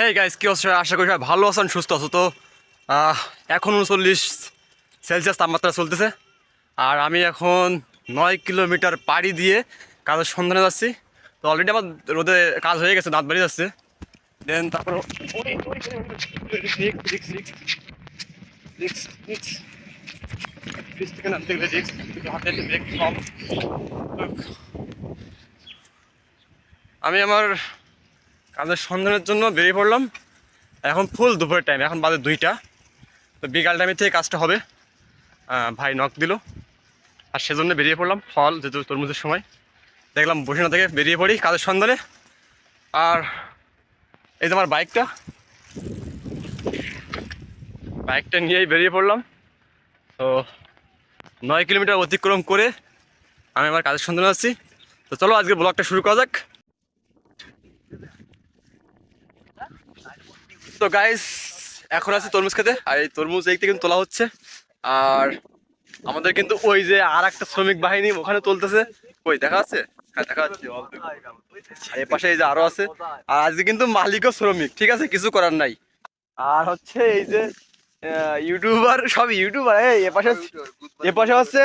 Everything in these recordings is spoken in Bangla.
হ্যাঁ গাইস কি অবস্থা? আশা করি সবাই ভালো আছেন, সুস্থ আছো তো? এখন উনচল্লিশ সেলসিয়াস তাপমাত্রা চলতেছে। আর আমি এখন নয় কিলোমিটার পাড়ি দিয়ে কাজের সন্ধানে যাচ্ছি। তো অলরেডি আমার রোদে কাজ হয়ে গেছে, দাঁত বাড়ি যাচ্ছে। দেন তারপর আমি আমার কাজের সন্ধানের জন্য বেরিয়ে পড়লাম। এখন ফুল দুপুরের টাইম এখন বাজে দুইটা। তো বিকাল টাইমের থেকে কাজটা হবে। ভাই নখ দিল। আর সেজন্য বেরিয়ে পড়লাম ফল যেহেতু তরমুজের সময়। দেখলাম বসে না থেকে বেরিয়ে পড়ি কাজের সন্ধানে। আর এই যে আমার বাইকটা বাইকটা নিয়েই বেরিয়ে পড়লাম। তো নয় কিলোমিটার অতিক্রম করে আমি আমার কাজের সন্ধানে আছি। তো চলো আজকে ব্লগটা শুরু করা যাক। তো গাইস এখন আছে তরমুজ খেতে। আর এই তরমুজ এই কিন্তু তোলা হচ্ছে। আর আমাদের কিন্তু ওই যে আর একটা শ্রমিক বাহিনী ওখানে তুলতেছে। ওই দেখা যাচ্ছে? হ্যাঁ দেখা যাচ্ছে। আর এ পাশে এই যে আরও আছে। আর আজকে কিন্তু মালিকও শ্রমিক ঠিক আছে? কিছু করার নাই। আর হচ্ছে এই যে ইউটিউবার সব ইউটিউবার এই এ পাশে এ পাশে হচ্ছে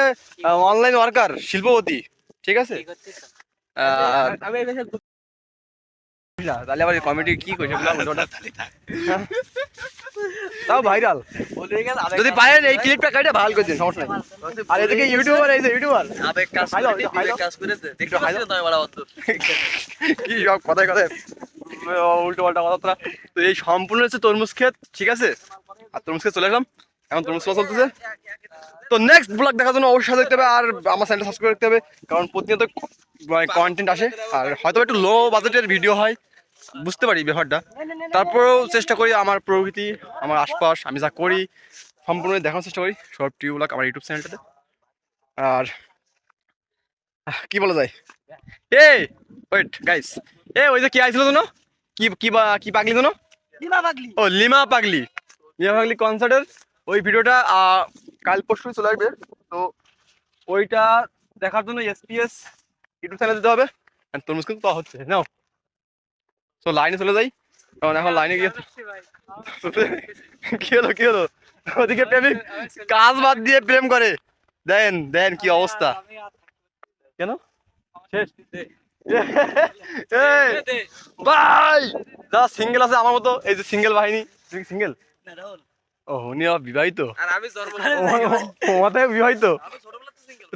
অনলাইন ওয়ার্কার শিল্পপতি ঠিক আছে? আর তাহলে আবার কমেডি কি কইছে? তাও ভাইরাল যদি পারেন এই ক্লিপটা কাটে ভালো করে দিন সমস্যা নাই। আর এদিকে ইউটিউবার এই যে ইউটিউবার আবেগ কাজ করে কাজ করেছে। হাইলো। কি সব কথায় কথায় উল্টো পাল্টা কথা তো এই সম্পূর্ণ হচ্ছে তরমুজ ক্ষেত ঠিক আছে? আর তরমুজ ক্ষেত চলে আসলাম। এখন তরমুজ খাওয়া চলতেছে। তো নেক্সট ব্লগ দেখার জন্য অবশ্যই দেখতে হবে আর আমার চ্যানেলটা সাবস্ক্রাইব করতে হবে। কারণ প্রতিনিয়ত কন্টেন্ট আসে। আর হয়তো একটু লো বাজেটের ভিডিও হয়। বুঝতে পারি ব্যাপারটা তারপরেও চেষ্টা করি আমার প্রকৃতি আমার আশপাশ আমি যা করি সম্পূর্ণ দেখানোর চেষ্টা করি। সব টিউবলাক আমার ইউটিউব চ্যানেলটাতে। আর কি বলা যায়? এ ওয়েট গাইস এ ওই যে কি আইছিল জানো কি কি বা কি পাগলি জানো ও লিমা পাগলি। লিমা পাগলি কনসার্টের ওই ভিডিওটা আহ, কাল পরশু চলে আসবে। তো ওইটা দেখার জন্য এসপিএস ইউটিউব চ্যানেল দিতে হবে। তরমুজ কিন্তু পাওয়া হচ্ছে। নাও। তো লাইনে চলে যাই। কারণ এখন লাইনে গিয়ে কি হলো কি হলো? ওদিকে প্রেমিক কাজ বাদ দিয়ে প্রেম করে। দেন দেন কি অবস্থা। কেন? শেষ। ভাই! যা সিঙ্গেল আছে আমার মতো এই যে সিঙ্গেল বাহিনী। সিঙ্গেল ও উনি বিবাহিত? আর আমি জন্ম বিবাহিত?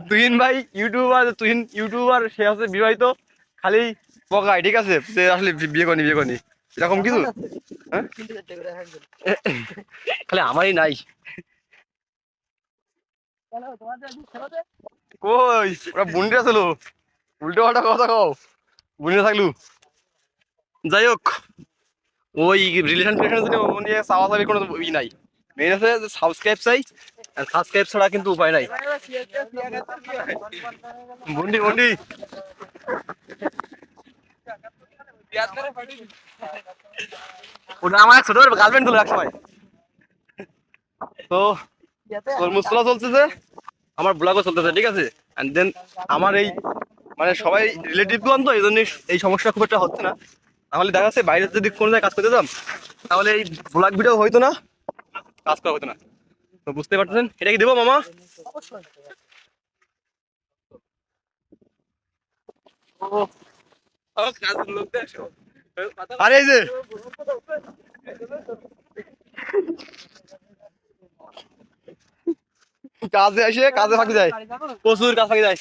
তুহিন ভাই ইউটিউবার তুহিন ইউটিউবার সে আছে বিবাহিত। খালি বকায় ঠিক আছে? সে আসলে বিয়ে করনি বিয়ে করনি। এরকম কিছু? হ্যাঁ? খালি আমারই নাই। কই? ওরা বুন্ডিরা ছিল উল্টো পাল্টা কথা কও। বুন্ডিরা থাকলু। যাই হোক ওই রিলেশন ফিলেশন জন্য ও নিয়ে চাওয়া চাবি কোনো ই নাই। মেন আছে যে সাবস্ক্রাইব চাই আর সাবস্ক্রাইব ছাড়া কিন্তু উপায় নাই। বুন্ডি বুন্ডি। ওটা আমার ছোট গার্লফ্রেন্ড ছিল এক সময় তো তরমুজ তোলা চলতেছে আমার ব্লগও চলতেছে ঠিক আছে? অ্যান্ড দেন আমার এই মানে সবাই রিলেটিভ গন তো এই জন্য এই সমস্যা খুব একটা হচ্ছে না। তাহলে দেখা যাচ্ছে বাইরে যদি কোনো জায়গায় কাজ করতে যেতাম তাহলে এই ব্লগ ভিডিও হইতো না কাজ করা হতো না। তো বুঝতে পারতেছেন? এটা কি দেবো মামা? দেখো কাজে আসে, কাজে ফাঁকি যায় প্রচুর কাজ ফাঁকি যায়!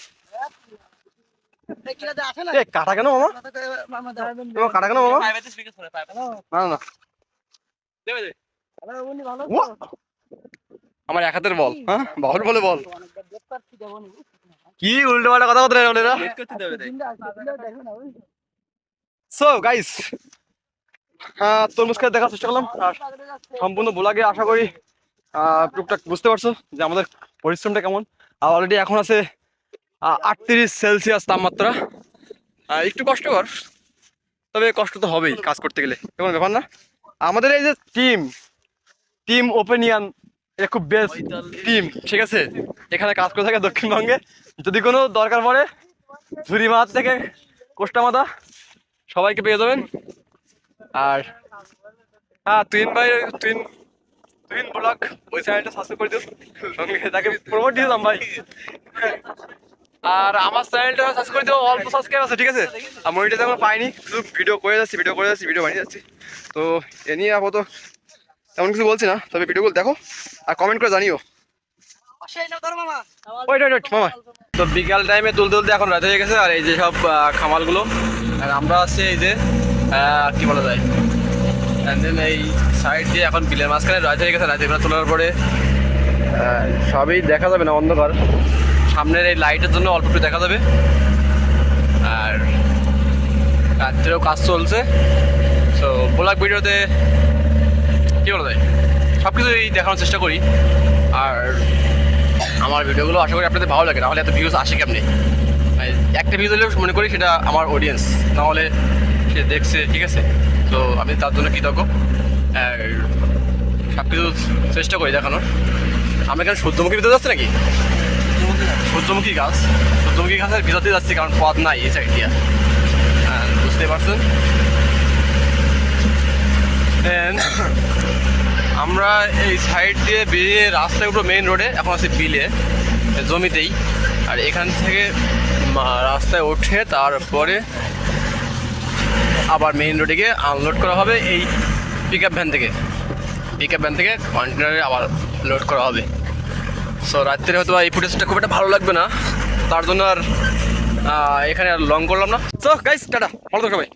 আমার এক হাতের বল হ্যাঁ? বলে বল। কি উল্টো পাল্টা কথা বলতে বলে নেট করতে দেবে দে সো গাইস তরমুজ খেয়ে দেখার চেষ্টা করলাম। আর সম্পূর্ণ বোলাগে আশা করি টুকটাক বুঝতে পারছ যে আমাদের পরিশ্রমটা কেমন। আর অলরেডি এখন আছে আটত্রিশ সেলসিয়াস তাপমাত্রা। একটু কষ্টকর তবে কষ্ট তো হবেই কাজ করতে গেলে। এমন ব্যাপার না। আমাদের এই যে টিম টিম ওপেনিয়ান এটা খুব বেস্ট টিম ঠিক আছে? এখানে কাজ করে থাকে দক্ষিণবঙ্গে। যদি কোনো দরকার পড়ে ঝুরি মাছ থেকে কোষ্টা মাথা সবাইকে পেয়ে যাবেন। আর হ্যাঁ তুইন ভাই তুইন তুইন ব্লগ ওই চ্যানেলটা সাবস্ক্রাইব করে দিও। সঙ্গে তাকে প্রমোট দিয়ে দাম ভাই। আর আমার চ্যানেলটা সাবস্ক্রাইব করে দিও, অল্প সাবস্ক্রাইব আছে, ঠিক আছে? আর মনিটাইজ এখন পাইনি, শুধু ভিডিও করে যাচ্ছি ভিডিও করে যাচ্ছি ভিডিও বানিয়ে যাচ্ছি। তো এ নিয়ে আপাতত তেমন কিছু বলছি না, তবে ভিডিওগুলো দেখো, আর কমেন্ট করে জানিও। তো বিকাল টাইমে তুলতে তুলতে এখন রাতে হয়ে গেছে, আর এই যে সব খামালগুলো আর আমরা আছি এই যে কি বলা যায়? এই সাইড দিয়ে এখন বিলের মাঝখানে রাত হয়ে গেছে রাতে তোলার পরে সবই দেখা যাবে না, অন্ধকার। সামনের এই লাইটের জন্য অল্প একটু দেখা যাবে। আর রাত্রেও কাজ চলছে। সো ব্লগ ভিডিওতে কী বলা যায়? সব কিছুই দেখানোর চেষ্টা করি। আর আমার ভিডিওগুলো আশা করি আপনাদের ভালো লাগে নাহলে এত ভিউজ আসে কেমনি? মানে একটা হলেও মনে করি সেটা আমার অডিয়েন্স নাহলে সে দেখছে ঠিক আছে? তো আমি তার জন্য কৃতজ্ঞ। আর সব কিছু চেষ্টা করি দেখানোর। আমরা এখানে সূর্যমুখী ভিতরে যাচ্ছে নাকি? সূর্যমুখী গাছ। সূর্যমুখী গাছের ভিতর দিয়ে যাচ্ছি কারণ পথ নাই এই সাইড দিয়ে। হ্যাঁ, বুঝতে পারছেন? দেন আমরা এই সাইড দিয়ে বেরিয়ে রাস্তায় উঠবো মেইন রোডে এখন আছি বিলে জমিতেই। আর এখান থেকে রাস্তায় উঠে তারপরে আবার মেইন রোডে আনলোড করা হবে এই পিক আপ ভ্যান থেকে। পিক আপ ভ্যান থেকে কন্টেনারে আবার লোড করা হবে। সো রাত্রে হয়তো এই ফুটেজটা খুব একটা ভালো লাগবে না। তার জন্য আর এখানে আর লং করলাম না। তো গাইস টাটা। ভালো থাকো সবাই।